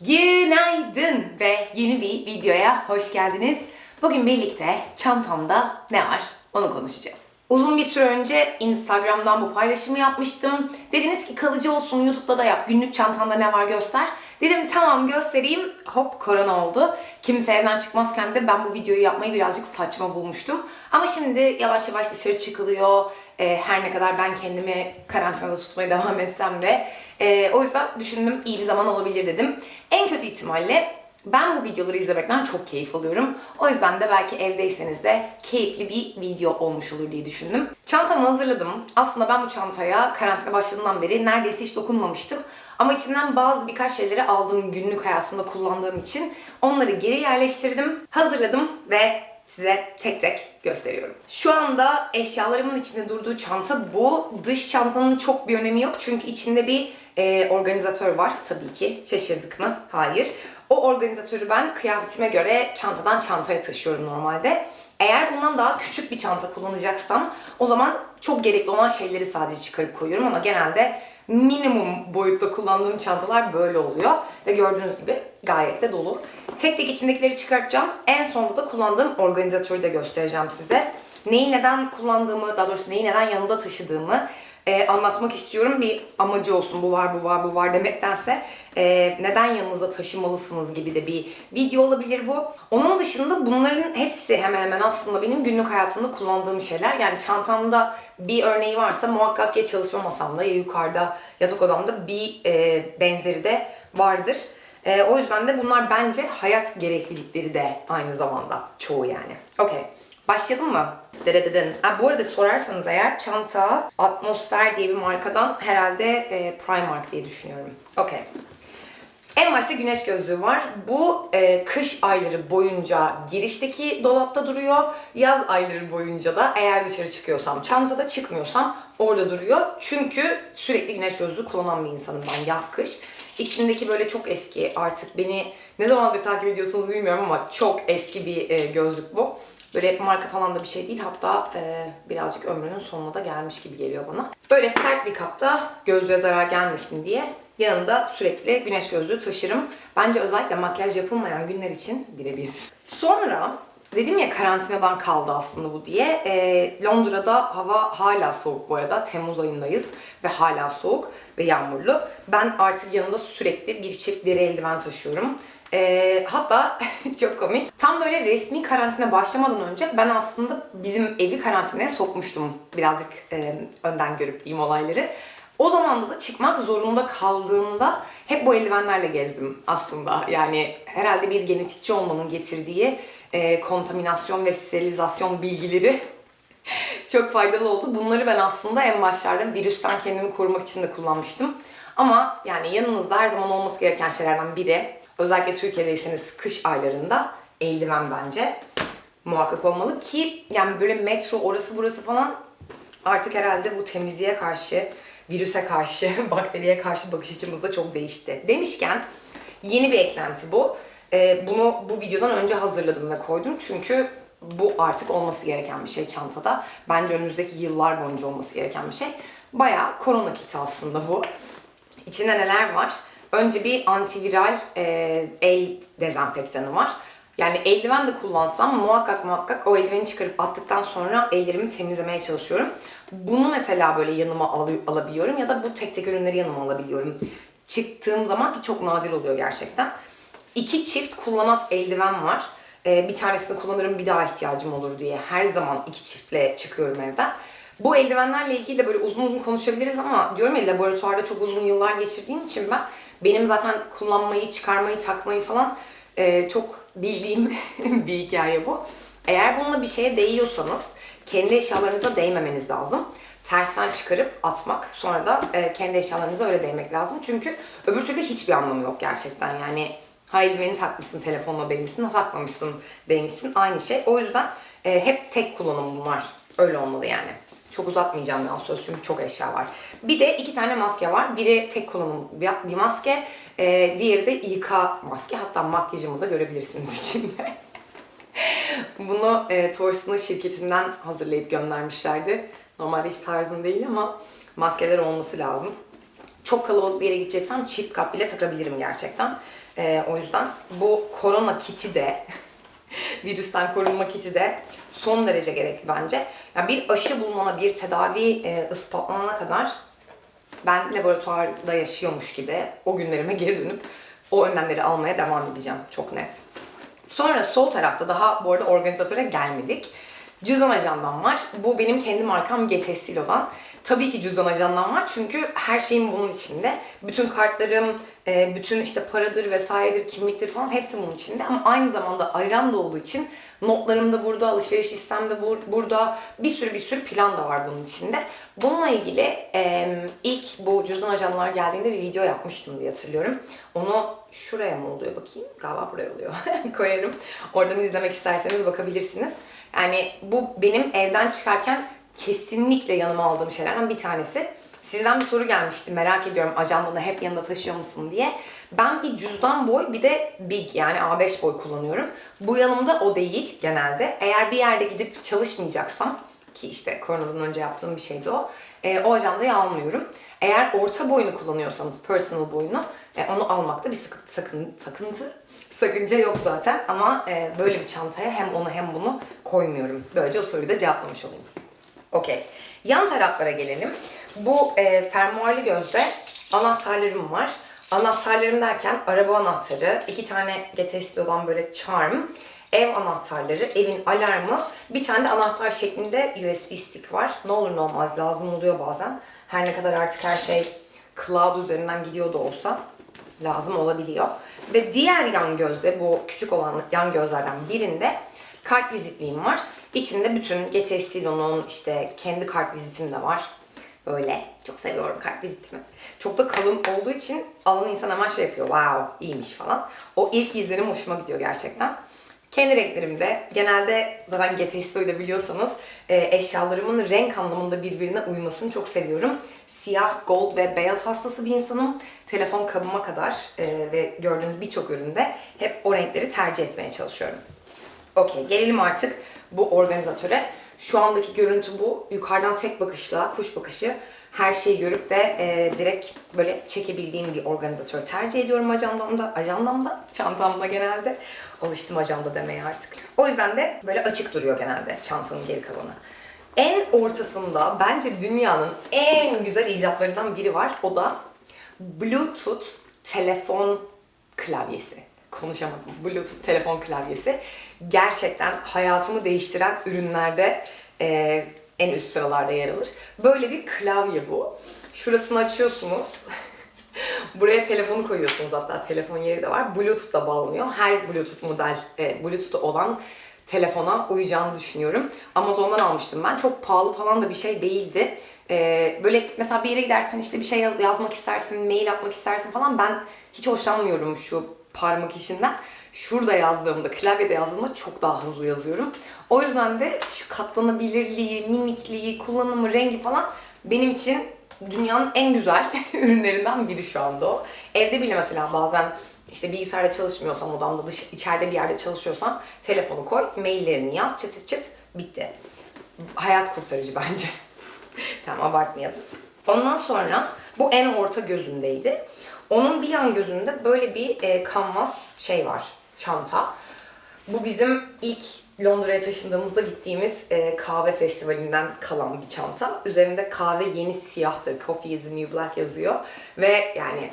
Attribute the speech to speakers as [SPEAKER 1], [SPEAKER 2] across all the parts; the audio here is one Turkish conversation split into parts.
[SPEAKER 1] Günaydın ve yeni bir videoya hoş geldiniz. Bugün birlikte çantamda ne var onu konuşacağız. Uzun bir süre önce Instagram'dan bu paylaşımı yapmıştım. Dediniz ki kalıcı olsun YouTube'da da yap günlük çantanda ne var göster. Dedim tamam göstereyim. Hop korona oldu. Kimse evden çıkmazken de ben bu videoyu yapmayı birazcık saçma bulmuştum. Ama şimdi yavaş yavaş dışarı çıkılıyor. Ee, her ne kadar ben kendimi karantinada tutmaya devam etsem de. Ee, o yüzden düşündüm iyi bir zaman olabilir dedim. En kötü ihtimalle ben bu videoları izlemekten çok keyif alıyorum. O yüzden de belki evdeyseniz de keyifli bir video olmuş olur diye düşündüm. Çantamı hazırladım. Aslında ben bu çantaya karantina başladığından beri neredeyse hiç dokunmamıştım. Ama içinden bazı birkaç şeyleri aldım günlük hayatımda kullandığım için. Onları geri yerleştirdim, hazırladım ve size tek tek gösteriyorum. Şu anda eşyalarımın içinde durduğu çanta bu. Dış çantanın çok bir önemi yok çünkü içinde bir e, organizatör var tabii ki. Şaşırdık mı? Hayır. O organizatörü ben kıyafetime göre çantadan çantaya taşıyorum normalde. Eğer bundan daha küçük bir çanta kullanacaksam o zaman çok gerekli olan şeyleri sadece çıkarıp koyuyorum ama genelde minimum boyutta kullandığım çantalar böyle oluyor. Ve gördüğünüz gibi gayet de dolu. Tek tek içindekileri çıkartacağım. En sonunda da kullandığım organizatörü de göstereceğim size. Neyi neden kullandığımı, daha doğrusu neyi neden yanında taşıdığımı e, anlatmak istiyorum. Bir amacı olsun bu var bu var bu var demektense e, neden yanınıza taşımalısınız gibi de bir video olabilir bu. Onun dışında bunların hepsi hemen hemen aslında benim günlük hayatımda kullandığım şeyler. Yani çantamda bir örneği varsa muhakkak ya çalışma masamda ya yukarıda yatak odamda bir e, benzeri de vardır. E, o yüzden de bunlar bence hayat gereklilikleri de aynı zamanda çoğu yani. Okey. Başlayalım mı? Derededen. Ha, bu arada sorarsanız eğer çanta Atmosfer diye bir markadan herhalde e, Primark diye düşünüyorum. Okey. En başta güneş gözlüğü var. Bu e, kış ayları boyunca girişteki dolapta duruyor. Yaz ayları boyunca da eğer dışarı çıkıyorsam çantada çıkmıyorsam orada duruyor. Çünkü sürekli güneş gözlüğü kullanan bir insanım ben yaz kış. İçindeki böyle çok eski artık beni ne zamandır takip ediyorsunuz bilmiyorum ama çok eski bir e, gözlük bu. Böyle marka falan da bir şey değil. Hatta e, birazcık ömrünün sonuna da gelmiş gibi geliyor bana. Böyle sert bir kapta gözlüğe zarar gelmesin diye yanında sürekli güneş gözlüğü taşırım. Bence özellikle makyaj yapılmayan günler için birebir. Sonra dedim ya karantinadan kaldı aslında bu diye. E, Londra'da hava hala soğuk bu arada. Temmuz ayındayız ve hala soğuk ve yağmurlu. Ben artık yanımda sürekli bir çift deri eldiven taşıyorum. E, hatta çok komik. Tam böyle resmi karantina başlamadan önce ben aslında bizim evi karantinaya sokmuştum. Birazcık e, önden görüp diyeyim olayları. O zaman da çıkmak zorunda kaldığımda hep bu eldivenlerle gezdim aslında. Yani herhalde bir genetikçi olmanın getirdiği e, kontaminasyon ve sterilizasyon bilgileri çok faydalı oldu. Bunları ben aslında en başlarda virüsten kendimi korumak için de kullanmıştım. Ama yani yanınızda her zaman olması gereken şeylerden biri, özellikle Türkiye'deyseniz kış aylarında eldiven bence muhakkak olmalı ki yani böyle metro orası burası falan artık herhalde bu temizliğe karşı, virüse karşı, bakteriye karşı bakış açımız da çok değişti. Demişken yeni bir eklenti bu. Ee, bunu bu videodan önce hazırladım ve koydum çünkü bu artık olması gereken bir şey çantada. Bence önümüzdeki yıllar boyunca olması gereken bir şey. Bayağı korona kiti aslında bu. İçinde neler var? Önce bir antiviral e, el dezenfektanı var. Yani eldiven de kullansam muhakkak muhakkak o eldiveni çıkarıp attıktan sonra ellerimi temizlemeye çalışıyorum. Bunu mesela böyle yanıma al- alabiliyorum ya da bu tek tek ürünleri yanıma alabiliyorum. Çıktığım zaman ki çok nadir oluyor gerçekten. İki çift kullanat eldiven var. Ee, bir tanesini kullanırım bir daha ihtiyacım olur diye. Her zaman iki çiftle çıkıyorum evden. Bu eldivenlerle ilgili de böyle uzun uzun konuşabiliriz ama diyorum ya laboratuvarda çok uzun yıllar geçirdiğim için ben benim zaten kullanmayı, çıkarmayı, takmayı falan e, çok bildiğim bir hikaye bu. Eğer bununla bir şeye değiyorsanız kendi eşyalarınıza değmemeniz lazım. Tersten çıkarıp atmak sonra da e, kendi eşyalarınıza öyle değmek lazım. Çünkü öbür türlü hiçbir anlamı yok gerçekten. Yani ha eldiveni takmışsın, telefonla değmişsin, takmamışsın, değmişsin. Aynı şey. O yüzden e, hep tek kullanım bunlar. Öyle olmalı yani. Çok uzatmayacağım ben söz çünkü çok eşya var. Bir de iki tane maske var. Biri tek kullanım bir maske, e, diğeri de yıka maske. Hatta makyajımı da görebilirsiniz içinde. Bunu e, Torsen'ın şirketinden hazırlayıp göndermişlerdi. Normalde hiç tarzım değil ama maskeler olması lazım. Çok kalabalık bir yere gideceksem çift kat bile takabilirim gerçekten. Ee, o yüzden bu korona kiti de virüsten korunma kiti de son derece gerekli bence. Yani bir aşı bulmana, bir tedavi e, ispatlanana kadar ben laboratuvarda yaşıyormuş gibi o günlerime geri dönüp o önlemleri almaya devam edeceğim. Çok net. Sonra sol tarafta daha bu arada organizatöre gelmedik. Cüzdan ajandan var. Bu benim kendi markam Getestil olan. Tabii ki cüzdan ajandan var çünkü her şeyim bunun içinde. Bütün kartlarım, e, bütün işte paradır vesairedir, kimliktir falan hepsi bunun içinde. Ama aynı zamanda ajanda olduğu için notlarım da burada, alışveriş listem de bur- burada. Bir sürü bir sürü plan da var bunun içinde. Bununla ilgili ilk bu cüzdan ajanlar geldiğinde bir video yapmıştım diye hatırlıyorum. Onu şuraya mı oluyor bakayım? Galiba buraya oluyor. Koyarım. Oradan izlemek isterseniz bakabilirsiniz. Yani bu benim evden çıkarken kesinlikle yanıma aldığım şeylerden bir tanesi. Sizden bir soru gelmişti merak ediyorum ajandanı hep yanında taşıyor musun diye. Ben bir cüzdan boy bir de big yani A5 boy kullanıyorum. Bu yanımda o değil genelde. Eğer bir yerde gidip çalışmayacaksam ki işte koronadan önce yaptığım bir şeydi o. e, o ajandayı almıyorum. Eğer orta boyunu kullanıyorsanız, personal boyunu, e, onu almakta bir sıkıntı, sakın, sakıntı, sakınca yok zaten. Ama e, böyle bir çantaya hem onu hem bunu koymuyorum. Böylece o soruyu da cevaplamış olayım. Okey. Yan taraflara gelelim. Bu e, fermuarlı gözde anahtarlarım var. Anahtarlarım derken araba anahtarı, iki tane getesli olan böyle charm, ev anahtarları, evin alarmı, bir tane de anahtar şeklinde USB stick var. Ne olur ne olmaz lazım oluyor bazen. Her ne kadar artık her şey cloud üzerinden gidiyor da olsa lazım olabiliyor. Ve diğer yan gözde bu küçük olan yan gözlerden birinde kart vizitliğim var. İçinde bütün GT Stilo'nun işte kendi kart vizitim de var. Böyle çok seviyorum kart vizitimi. Çok da kalın olduğu için alan insan hemen şey yapıyor. Wow iyiymiş falan. O ilk izlenim hoşuma gidiyor gerçekten. Kendi renklerimde genelde zaten GT Stilo'yu da biliyorsanız e, eşyalarımın renk anlamında birbirine uymasını çok seviyorum. Siyah, gold ve beyaz hastası bir insanım. Telefon kabıma kadar e, ve gördüğünüz birçok üründe hep o renkleri tercih etmeye çalışıyorum. Okey, gelelim artık bu organizatöre. Şu andaki görüntü bu. Yukarıdan tek bakışla, kuş bakışı her şeyi görüp de e, direkt böyle çekebildiğim bir organizatör tercih ediyorum ajandamda, ajandamda, çantamda genelde. Alıştım ajanda demeye artık. O yüzden de böyle açık duruyor genelde çantanın geri kalanı. En ortasında bence dünyanın en güzel icatlarından biri var. O da Bluetooth telefon klavyesi. Konuşamadım. Bluetooth telefon klavyesi. Gerçekten hayatımı değiştiren ürünlerde e, en üst sıralarda yer alır. Böyle bir klavye bu. Şurasını açıyorsunuz. Buraya telefonu koyuyorsunuz hatta telefon yeri de var. Bluetooth'la bağlanıyor. Her Bluetooth model, e, Bluetooth'u olan telefona uyacağını düşünüyorum. Amazon'dan almıştım ben. Çok pahalı falan da bir şey değildi. Ee, böyle mesela bir yere gidersen işte bir şey yaz- yazmak istersin, mail atmak istersin falan. Ben hiç hoşlanmıyorum şu parmak işinden. Şurada yazdığımda, klavyede yazdığımda çok daha hızlı yazıyorum. O yüzden de şu katlanabilirliği, minikliği, kullanımı, rengi falan benim için dünyanın en güzel ürünlerinden biri şu anda o. Evde bile mesela bazen işte bilgisayarda çalışmıyorsam odamda dış, içeride bir yerde çalışıyorsam telefonu koy, maillerini yaz, çıt çıt çıt bitti. Hayat kurtarıcı bence. tamam abartmayalım. Ondan sonra bu en orta gözündeydi. Onun bir yan gözünde böyle bir e, kanvas şey var, çanta. Bu bizim ilk Londra'ya taşındığımızda gittiğimiz e, kahve festivalinden kalan bir çanta. Üzerinde kahve yeni siyahtır, coffee is the new black yazıyor. Ve yani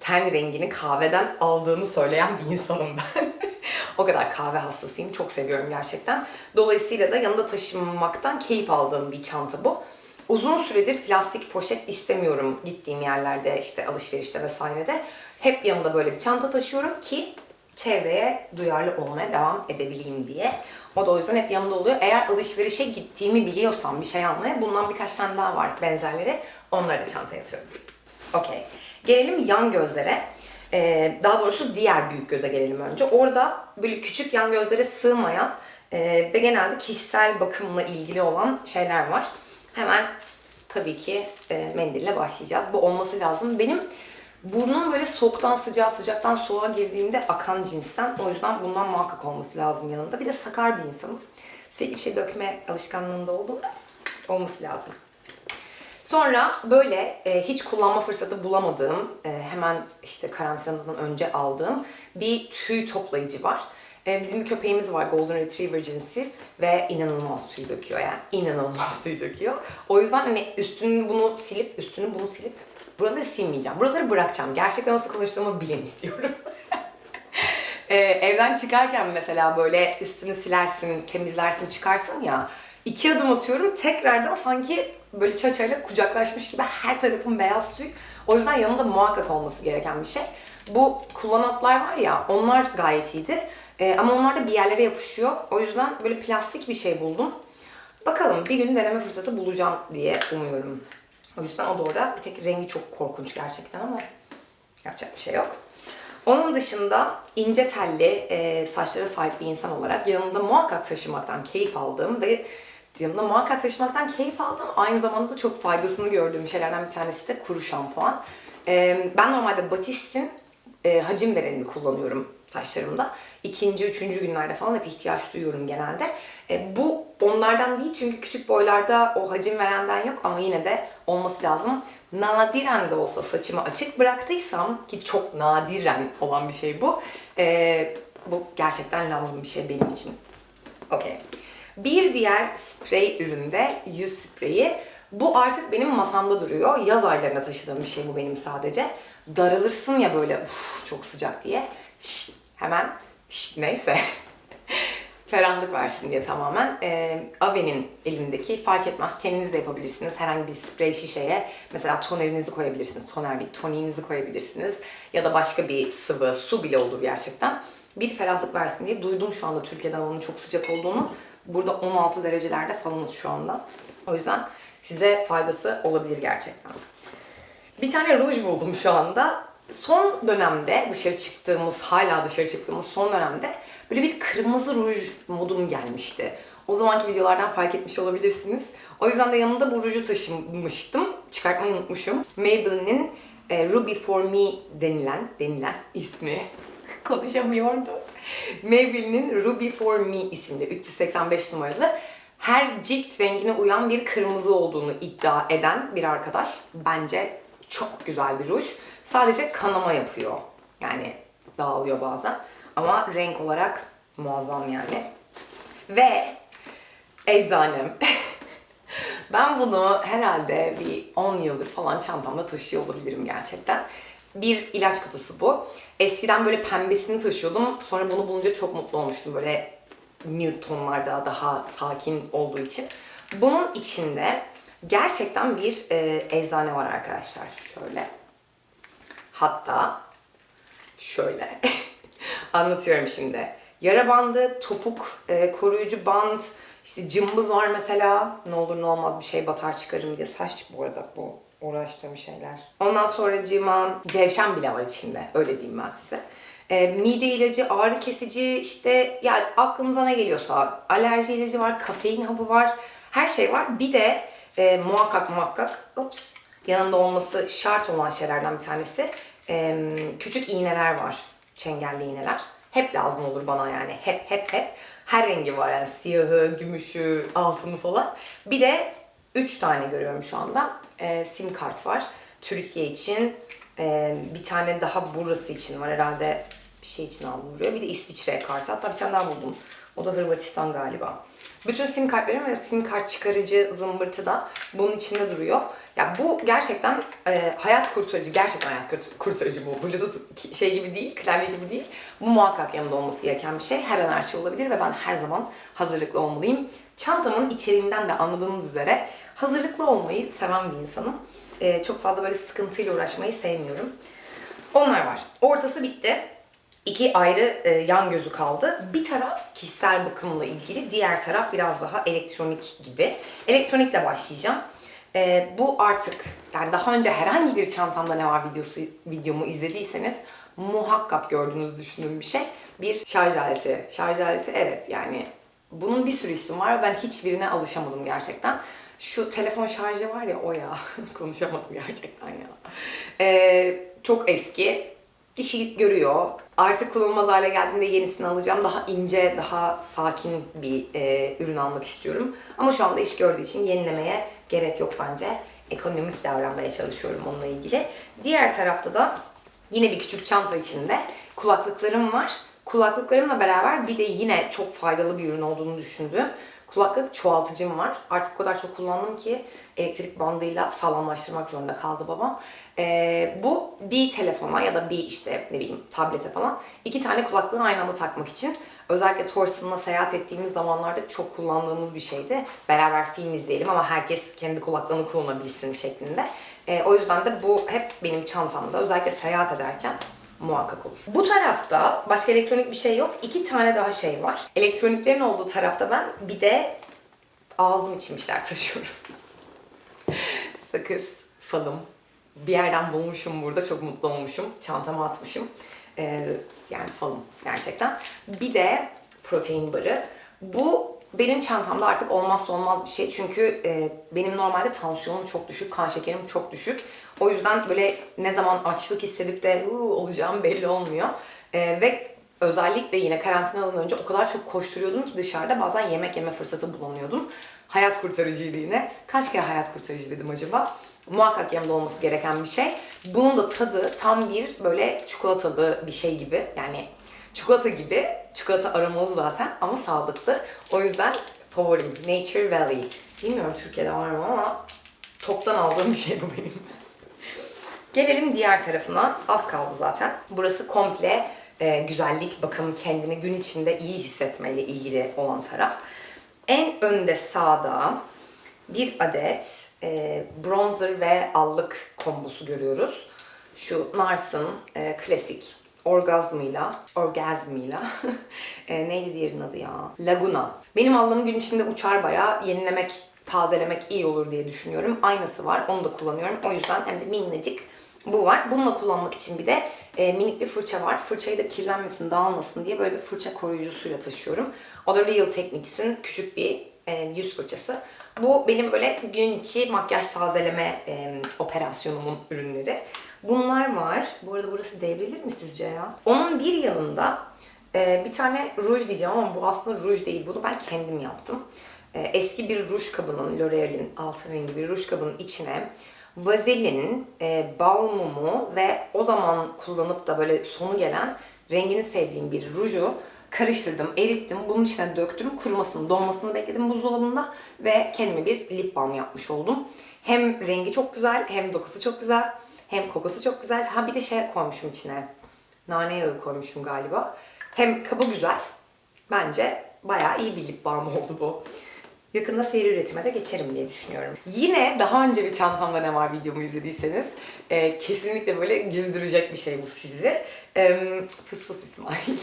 [SPEAKER 1] ten rengini kahveden aldığını söyleyen bir insanım ben. o kadar kahve hastasıyım. Çok seviyorum gerçekten. Dolayısıyla da yanında taşınmaktan keyif aldığım bir çanta bu. Uzun süredir plastik poşet istemiyorum gittiğim yerlerde işte alışverişte vesairede. Hep yanımda böyle bir çanta taşıyorum ki çevreye duyarlı olmaya devam edebileyim diye. O da o yüzden hep yanımda oluyor. Eğer alışverişe gittiğimi biliyorsam bir şey almaya bundan birkaç tane daha var benzerleri. Onları da çantaya atıyorum. Okey. Gelelim yan gözlere. Ee, daha doğrusu diğer büyük göze gelelim önce. Orada böyle küçük yan gözlere sığmayan e, ve genelde kişisel bakımla ilgili olan şeyler var. Hemen tabii ki e, mendille başlayacağız. Bu olması lazım. Benim burnum böyle soğuktan sıcağa, sıcaktan soğuğa girdiğinde akan cinsten. O yüzden bundan muhakkak olması lazım yanında. Bir de sakar bir insanım. Sürekli bir şey dökme alışkanlığında olduğunda olması lazım. Sonra böyle e, hiç kullanma fırsatı bulamadığım, e, hemen işte karantinadan önce aldığım bir tüy toplayıcı var. E, bizim bir köpeğimiz var Golden Retriever cinsi ve inanılmaz tüy döküyor yani inanılmaz tüy döküyor. O yüzden hani üstünü bunu silip, üstünü bunu silip buraları silmeyeceğim. Buraları bırakacağım. Gerçekten nasıl konuştuğumu bilen istiyorum. Ee, evden çıkarken mesela böyle üstünü silersin, temizlersin, çıkarsın ya. iki adım atıyorum tekrardan sanki böyle çaçayla kucaklaşmış gibi her tarafım beyaz tüy. O yüzden yanında muhakkak olması gereken bir şey. Bu kullanatlar var ya onlar gayet iyiydi. Ee, ama onlar da bir yerlere yapışıyor. O yüzden böyle plastik bir şey buldum. Bakalım bir gün deneme fırsatı bulacağım diye umuyorum. O yüzden o da orada. Bir tek rengi çok korkunç gerçekten ama yapacak bir şey yok. Onun dışında ince telli e, saçlara sahip bir insan olarak yanımda muhakkak taşımaktan keyif aldığım ve yanımda muhakkak taşımaktan keyif aldığım aynı zamanda da çok faydasını gördüğüm şeylerden bir tanesi de kuru şampuan. E, ben normalde Batist'in e, hacim verenini kullanıyorum saçlarımda. İkinci, üçüncü günlerde falan hep ihtiyaç duyuyorum genelde. E, bu onlardan değil çünkü küçük boylarda o hacim verenden yok ama yine de olması lazım. Nadiren de olsa saçımı açık bıraktıysam ki çok nadiren olan bir şey bu. e, bu gerçekten lazım bir şey benim için. Okey. Bir diğer sprey üründe yüz spreyi. Bu artık benim masamda duruyor. Yaz aylarına taşıdığım bir şey bu benim sadece. Daralırsın ya böyle "Uf, çok sıcak diye. Şşt, hemen şşt, neyse. Ferahlık versin diye tamamen. Ee, Ave'nin elimdeki fark etmez kendiniz de yapabilirsiniz. Herhangi bir sprey şişeye mesela tonerinizi koyabilirsiniz. Toner değil toniğinizi koyabilirsiniz. Ya da başka bir sıvı, su bile olur gerçekten. Bir ferahlık versin diye duydum şu anda Türkiye'de havanın çok sıcak olduğunu. Burada 16 derecelerde falanız şu anda. O yüzden size faydası olabilir gerçekten. Bir tane ruj buldum şu anda. Son dönemde dışarı çıktığımız, hala dışarı çıktığımız son dönemde böyle bir kırmızı ruj modum gelmişti. O zamanki videolardan fark etmiş olabilirsiniz. O yüzden de yanımda bu ruju taşımıştım. Çıkartmayı unutmuşum. Maybelline'in e, Ruby For Me denilen, denilen ismi. Konuşamıyordum. Maybelline'in Ruby For Me isimli 385 numaralı her cilt rengine uyan bir kırmızı olduğunu iddia eden bir arkadaş. Bence çok güzel bir ruj. Sadece kanama yapıyor. Yani dağılıyor bazen. Ama renk olarak muazzam yani. Ve eczanem. ben bunu herhalde bir 10 yıldır falan çantamda taşıyor olabilirim gerçekten. Bir ilaç kutusu bu. Eskiden böyle pembesini taşıyordum. Sonra bunu bulunca çok mutlu olmuştum. Böyle nude tonlarda daha sakin olduğu için. Bunun içinde gerçekten bir e, eczane var arkadaşlar. Şöyle. Hatta şöyle. Anlatıyorum şimdi. Yara bandı, topuk, e, koruyucu band, işte cımbız var mesela. Ne olur ne olmaz bir şey batar çıkarım diye. Saç bu arada bu uğraştığım şeyler. Ondan sonra cıma, cevşen bile var içinde. Öyle diyeyim ben size. E, mide ilacı, ağrı kesici, işte yani aklınıza ne geliyorsa alerji ilacı var, kafein hapı var. Her şey var. Bir de e, muhakkak muhakkak ups, yanında olması şart olan şeylerden bir tanesi küçük iğneler var. Çengelli iğneler. Hep lazım olur bana yani. Hep hep hep. Her rengi var yani siyahı, gümüşü, altını falan. Bir de 3 tane görüyorum şu anda. E, sim kart var. Türkiye için. E, bir tane daha burası için var herhalde. Bir şey için aldım buraya. Bir de İsviçre kartı. Hatta bir tane daha buldum. O da Hırvatistan galiba. Bütün sim kartlarım ve sim kart çıkarıcı zımbırtı da bunun içinde duruyor. Ya bu gerçekten e, hayat kurtarıcı, gerçekten hayat kurt- kurtarıcı bu. Bluetooth şey gibi değil, klavye gibi değil. Bu muhakkak yanında olması gereken bir şey. Her an her şey olabilir ve ben her zaman hazırlıklı olmalıyım. Çantamın içeriğinden de anladığınız üzere hazırlıklı olmayı seven bir insanım. E, çok fazla böyle sıkıntıyla uğraşmayı sevmiyorum. Onlar var. Ortası bitti iki ayrı e, yan gözü kaldı. Bir taraf kişisel bakımla ilgili, diğer taraf biraz daha elektronik gibi. Elektronikle başlayacağım. E, bu artık yani daha önce herhangi bir çantamda ne var videosu videomu izlediyseniz muhakkak gördüğünüzü düşündüğüm bir şey. Bir şarj aleti. Şarj aleti evet yani bunun bir sürü ismi var. Ben hiçbirine alışamadım gerçekten. Şu telefon şarjı var ya o ya. Konuşamadım gerçekten ya. E, çok eski işi görüyor. Artık kullanılmaz hale geldiğinde yenisini alacağım. Daha ince, daha sakin bir e, ürün almak istiyorum. Ama şu anda iş gördüğü için yenilemeye gerek yok bence. ekonomik davranmaya çalışıyorum onunla ilgili. Diğer tarafta da yine bir küçük çanta içinde kulaklıklarım var. Kulaklıklarımla beraber bir de yine çok faydalı bir ürün olduğunu düşündüğüm kulaklık çoğaltıcım var. Artık o kadar çok kullandım ki elektrik bandıyla sağlamlaştırmak zorunda kaldı babam. Ee, bu bir telefona ya da bir işte ne bileyim tablete falan iki tane kulaklığı aynı anda takmak için özellikle Torsen'la seyahat ettiğimiz zamanlarda çok kullandığımız bir şeydi. Beraber film izleyelim ama herkes kendi kulaklığını kullanabilsin şeklinde. Ee, o yüzden de bu hep benim çantamda özellikle seyahat ederken muhakkak olur. Bu tarafta başka elektronik bir şey yok. İki tane daha şey var. Elektroniklerin olduğu tarafta ben bir de ağzım şeyler taşıyorum. Sakız, falım. Bir yerden bulmuşum burada. Çok mutlu olmuşum. Çantama atmışım. Ee, yani falım gerçekten. Bir de protein barı. Bu benim çantamda artık olmazsa olmaz bir şey. Çünkü e, benim normalde tansiyonum çok düşük, kan şekerim çok düşük. O yüzden böyle ne zaman açlık hissedip de olacağım belli olmuyor. E, ve özellikle yine karantinadan önce o kadar çok koşturuyordum ki dışarıda bazen yemek yeme fırsatı bulamıyordum. Hayat kurtarıcıydı yine. Kaç kere hayat kurtarıcı dedim acaba? Muhakkak yanımda olması gereken bir şey. Bunun da tadı tam bir böyle çikolatalı bir şey gibi. Yani çikolata gibi. Çikolata aromalı zaten ama sağlıklı. O yüzden favorim Nature Valley. Bilmiyorum Türkiye'de var mı ama toptan aldığım bir şey bu benim. Gelelim diğer tarafına. Az kaldı zaten. Burası komple e, güzellik, bakım, kendini gün içinde iyi hissetmeyle ilgili olan taraf. En önde sağda bir adet e, bronzer ve allık kombosu görüyoruz. Şu Nars'ın e, klasik orgazmıyla, orgazmıyla, e, neydi diğerinin adı ya? Laguna. Benim aldığım gün içinde uçar bayağı yenilemek, tazelemek iyi olur diye düşünüyorum. Aynısı var, onu da kullanıyorum. O yüzden hem de minnacık bu var. Bununla kullanmak için bir de e, minik bir fırça var. Fırçayı da kirlenmesin, dağılmasın diye böyle bir fırça koruyucusuyla taşıyorum. O da Real Techniques'in küçük bir e, yüz fırçası. Bu benim böyle gün içi makyaj tazeleme e, operasyonumun ürünleri. Bunlar var. Bu arada burası devrilir mi sizce ya? Onun bir yanında e, bir tane ruj diyeceğim ama bu aslında ruj değil. Bunu ben kendim yaptım. E, eski bir ruj kabının, L'Oreal'in altın rengi bir ruj kabının içine vazelin, e, bal mumu ve o zaman kullanıp da böyle sonu gelen rengini sevdiğim bir ruju karıştırdım, erittim. Bunun içine döktüm. Kurumasını, donmasını bekledim buzdolabında ve kendime bir lip balm yapmış oldum. Hem rengi çok güzel, hem dokusu çok güzel, hem kokusu çok güzel. Ha bir de şey koymuşum içine. Nane yağı koymuşum galiba. Hem kabı güzel. Bence bayağı iyi bir lip balm oldu bu. Yakında seri üretime de geçerim diye düşünüyorum. Yine daha önce bir çantamda ne var videomu izlediyseniz e, kesinlikle böyle güldürecek bir şey bu sizi. E, fıs fıs İsmail.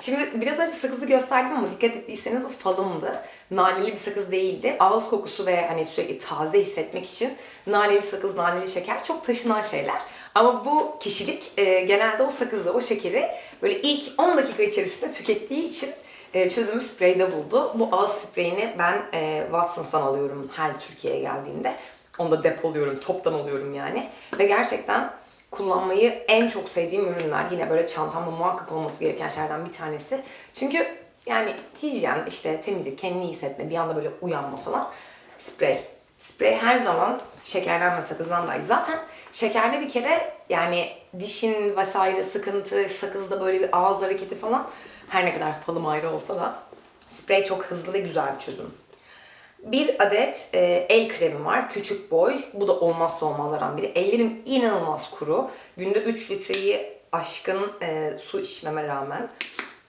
[SPEAKER 1] Şimdi biraz önce sakızı gösterdim ama dikkat ettiyseniz o falımdı. Naneli bir sakız değildi. Ağız kokusu ve hani sürekli taze hissetmek için naneli sakız, naneli şeker çok taşınan şeyler. Ama bu kişilik e, genelde o sakızla o şekeri böyle ilk 10 dakika içerisinde tükettiği için e, çözümü spreyde buldu. Bu ağız spreyini ben e, Watsons'tan alıyorum her Türkiye'ye geldiğimde. Onu da depoluyorum, toptan alıyorum yani. Ve gerçekten kullanmayı en çok sevdiğim ürünler. Yine böyle çantamda muhakkak olması gereken şeylerden bir tanesi. Çünkü yani hijyen, işte temizlik, kendini iyi hissetme, bir anda böyle uyanma falan. Sprey. Sprey her zaman şekerden ve sakızdan daha iyi. Zaten şekerde bir kere yani dişin vesaire sıkıntı, sakızda böyle bir ağız hareketi falan her ne kadar falım ayrı olsa da sprey çok hızlı ve güzel bir çözüm. Bir adet e, el kremi var. Küçük boy. Bu da olmazsa olmazlardan biri. Ellerim inanılmaz kuru. Günde 3 litreyi aşkın e, su içmeme rağmen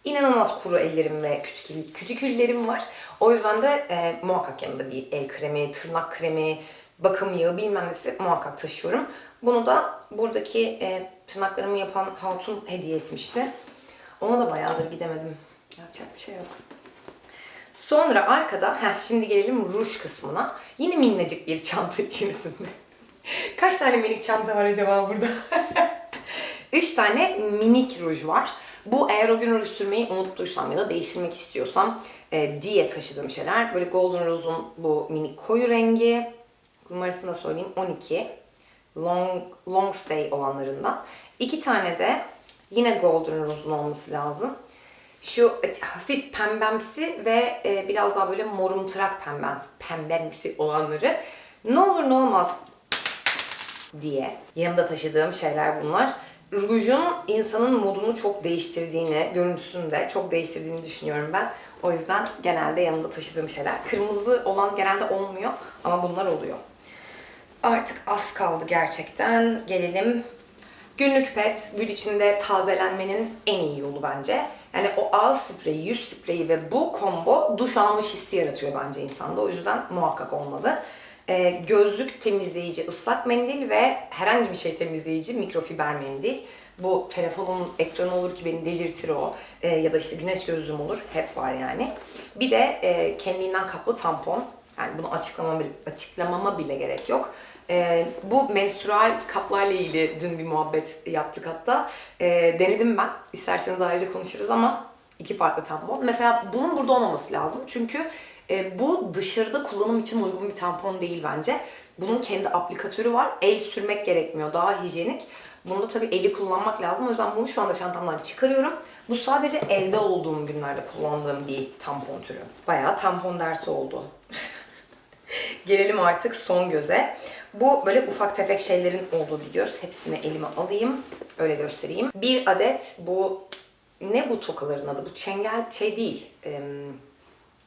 [SPEAKER 1] inanılmaz kuru ellerim ve küçük, küçüküllerim var. O yüzden de e, muhakkak yanında bir el kremi, tırnak kremi, bakım yağı bilmem nesi muhakkak taşıyorum. Bunu da buradaki e, tırnaklarımı yapan Hatun hediye etmişti. Ona da bayağıdır gidemedim. Yapacak bir şey yok. Sonra arkada, heh, şimdi gelelim ruj kısmına. Yine minnacık bir çanta içerisinde. Kaç tane minik çanta var acaba burada? Üç tane minik ruj var. Bu eğer o gün ruj sürmeyi unuttuysam ya da değiştirmek istiyorsam e, diye taşıdığım şeyler. Böyle Golden Rose'un bu minik koyu rengi. Numarasını da söyleyeyim 12. Long, long stay olanlarından. İki tane de yine Golden Rose'un olması lazım. Şu hafif pembemsi ve e, biraz daha böyle morumtırak pembemsi, pembemsi olanları Ne olur ne olmaz diye yanımda taşıdığım şeyler bunlar. Rujun insanın modunu çok değiştirdiğini, görüntüsünü de çok değiştirdiğini düşünüyorum ben. O yüzden genelde yanımda taşıdığım şeyler. Kırmızı olan genelde olmuyor ama bunlar oluyor. Artık az kaldı gerçekten. Gelelim. Günlük pet, gün içinde tazelenmenin en iyi yolu bence. Yani o ağız spreyi, yüz spreyi ve bu combo duş almış hissi yaratıyor bence insanda. O yüzden muhakkak olmalı. Ee, gözlük temizleyici ıslak mendil ve herhangi bir şey temizleyici mikrofiber mendil. Bu telefonun ekranı olur ki beni delirtir o. Ee, ya da işte güneş gözlüğüm olur. Hep var yani. Bir de e, kendinden kaplı tampon. Yani bunu açıklamama, açıklamama bile gerek yok. Ee, bu menstrual kaplarla ilgili dün bir muhabbet yaptık hatta. Ee, denedim ben. İsterseniz ayrıca konuşuruz ama iki farklı tampon. Mesela bunun burada olmaması lazım. Çünkü e, bu dışarıda kullanım için uygun bir tampon değil bence. Bunun kendi aplikatörü var. El sürmek gerekmiyor. Daha hijyenik. Bunda tabii eli kullanmak lazım. O yüzden bunu şu anda çantamdan çıkarıyorum. Bu sadece elde olduğum günlerde kullandığım bir tampon türü. Bayağı tampon dersi oldu. Gelelim artık son göze. Bu böyle ufak tefek şeylerin olduğu bir göz. Hepsini elime alayım. Öyle göstereyim. Bir adet bu ne bu tokaların adı? Bu çengel şey değil. Ee,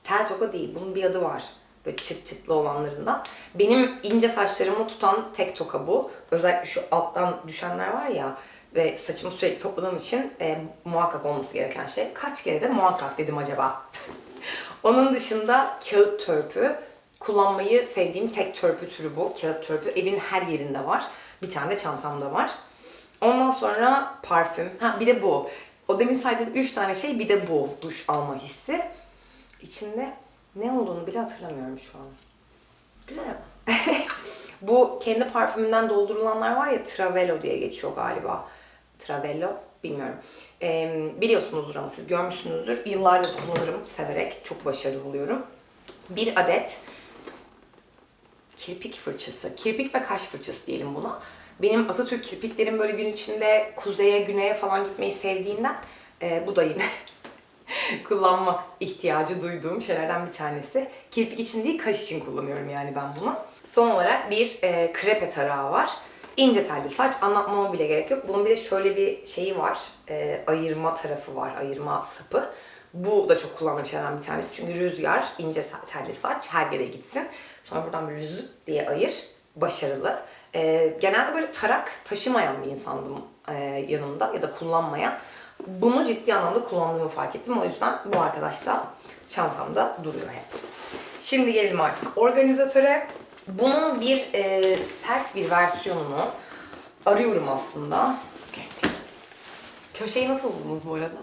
[SPEAKER 1] tel toka değil. Bunun bir adı var. Böyle çıt çıtlı olanlarından. Benim ince saçlarımı tutan tek toka bu. Özellikle şu alttan düşenler var ya ve saçımı sürekli topladığım için e, muhakkak olması gereken şey. Kaç kere de muhakkak dedim acaba. Onun dışında kağıt törpü. Kullanmayı sevdiğim tek törpü türü bu. Kağıt törpü. Evin her yerinde var. Bir tane de çantamda var. Ondan sonra parfüm. Ha bir de bu. O demin saydığım 3 tane şey bir de bu. Duş alma hissi. İçinde ne olduğunu bile hatırlamıyorum şu an. Güzel ama. bu kendi parfümünden doldurulanlar var ya Travello diye geçiyor galiba. Travello bilmiyorum. Ee, biliyorsunuzdur ama siz görmüşsünüzdür. Yıllardır kullanırım severek. Çok başarılı buluyorum. Bir adet kirpik fırçası. Kirpik ve kaş fırçası diyelim buna. Benim Atatürk kirpiklerim böyle gün içinde kuzeye, güneye falan gitmeyi sevdiğinden e, bu da yine kullanma ihtiyacı duyduğum şeylerden bir tanesi. Kirpik için değil, kaş için kullanıyorum yani ben bunu. Son olarak bir e, krepe tarağı var. İnce telli saç, anlatmama bile gerek yok. Bunun bir de şöyle bir şeyi var, e, ayırma tarafı var, ayırma sapı. Bu da çok kullandığım şeylerden bir tanesi. Çünkü rüzgar, ince telli saç her yere gitsin. Sonra buradan böyle zıt diye ayır. Başarılı. Ee, genelde böyle tarak taşımayan bir insandım e, yanımda ya da kullanmayan. Bunu ciddi anlamda kullandığımı fark ettim. O yüzden bu arkadaş da çantamda duruyor hep. Şimdi gelelim artık organizatöre. Bunun bir e, sert bir versiyonunu arıyorum aslında. Köşeyi nasıl buldunuz bu arada?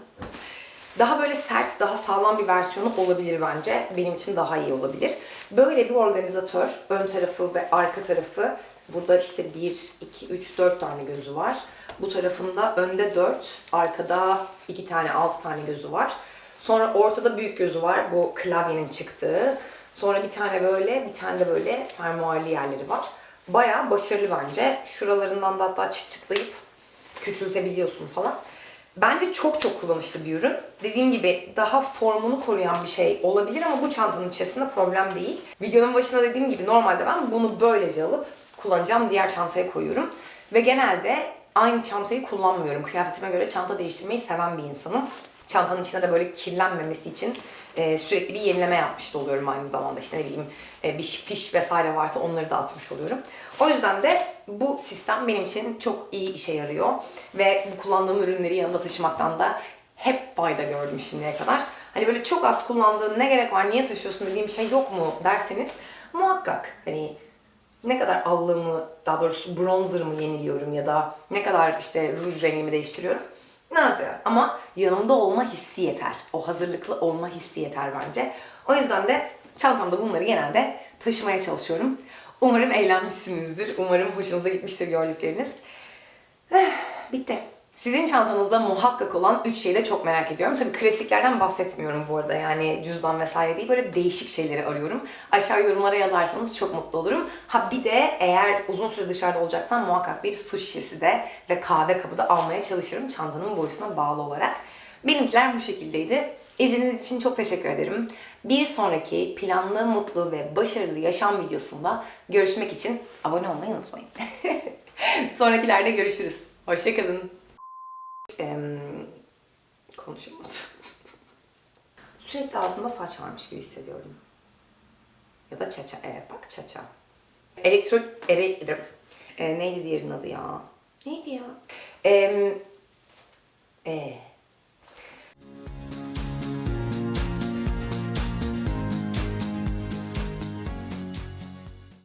[SPEAKER 1] Daha böyle sert, daha sağlam bir versiyonu olabilir bence. Benim için daha iyi olabilir. Böyle bir organizatör, ön tarafı ve arka tarafı. Burada işte 1, 2, 3, 4 tane gözü var. Bu tarafında önde 4, arkada 2 tane, 6 tane gözü var. Sonra ortada büyük gözü var. Bu klavyenin çıktığı. Sonra bir tane böyle, bir tane de böyle fermuarlı yerleri var. Bayağı başarılı bence. Şuralarından da hatta çıt çıtlayıp küçültebiliyorsun falan. Bence çok çok kullanışlı bir ürün. Dediğim gibi daha formunu koruyan bir şey olabilir ama bu çantanın içerisinde problem değil. Videonun başında dediğim gibi normalde ben bunu böylece alıp kullanacağım diğer çantaya koyuyorum. Ve genelde aynı çantayı kullanmıyorum. Kıyafetime göre çanta değiştirmeyi seven bir insanım. Çantanın içinde de böyle kirlenmemesi için e, sürekli bir yenileme yapmış da oluyorum aynı zamanda. İşte ne bileyim e, bir fiş vesaire varsa onları da atmış oluyorum. O yüzden de bu sistem benim için çok iyi işe yarıyor. Ve bu kullandığım ürünleri yanımda taşımaktan da hep fayda gördüm şimdiye kadar. Hani böyle çok az kullandığın ne gerek var, niye taşıyorsun dediğim şey yok mu derseniz muhakkak hani ne kadar allığımı, daha doğrusu bronzerımı yeniliyorum ya da ne kadar işte ruj rengimi değiştiriyorum. Nadir. Ama yanımda olma hissi yeter. O hazırlıklı olma hissi yeter bence. O yüzden de çantamda bunları genelde taşımaya çalışıyorum. Umarım eğlenmişsinizdir. Umarım hoşunuza gitmiştir gördükleriniz. Eh, bitti. Sizin çantanızda muhakkak olan 3 şeyi de çok merak ediyorum. Tabii klasiklerden bahsetmiyorum bu arada. Yani cüzdan vesaire değil. Böyle değişik şeyleri arıyorum. Aşağı yorumlara yazarsanız çok mutlu olurum. Ha bir de eğer uzun süre dışarıda olacaksan muhakkak bir su şişesi de ve kahve kabı da almaya çalışırım. Çantanın boyutuna bağlı olarak. Benimkiler bu şekildeydi. İzlediğiniz için çok teşekkür ederim. Bir sonraki planlı, mutlu ve başarılı yaşam videosunda görüşmek için abone olmayı unutmayın. Sonrakilerde görüşürüz. Hoşçakalın. Konuşamadım. Sürekli ağzımda saç varmış gibi hissediyorum. Ya da çaça. Evet bak çaça. Elektro... Ele, e, neydi diğerinin adı ya? Neydi ya? Em, e,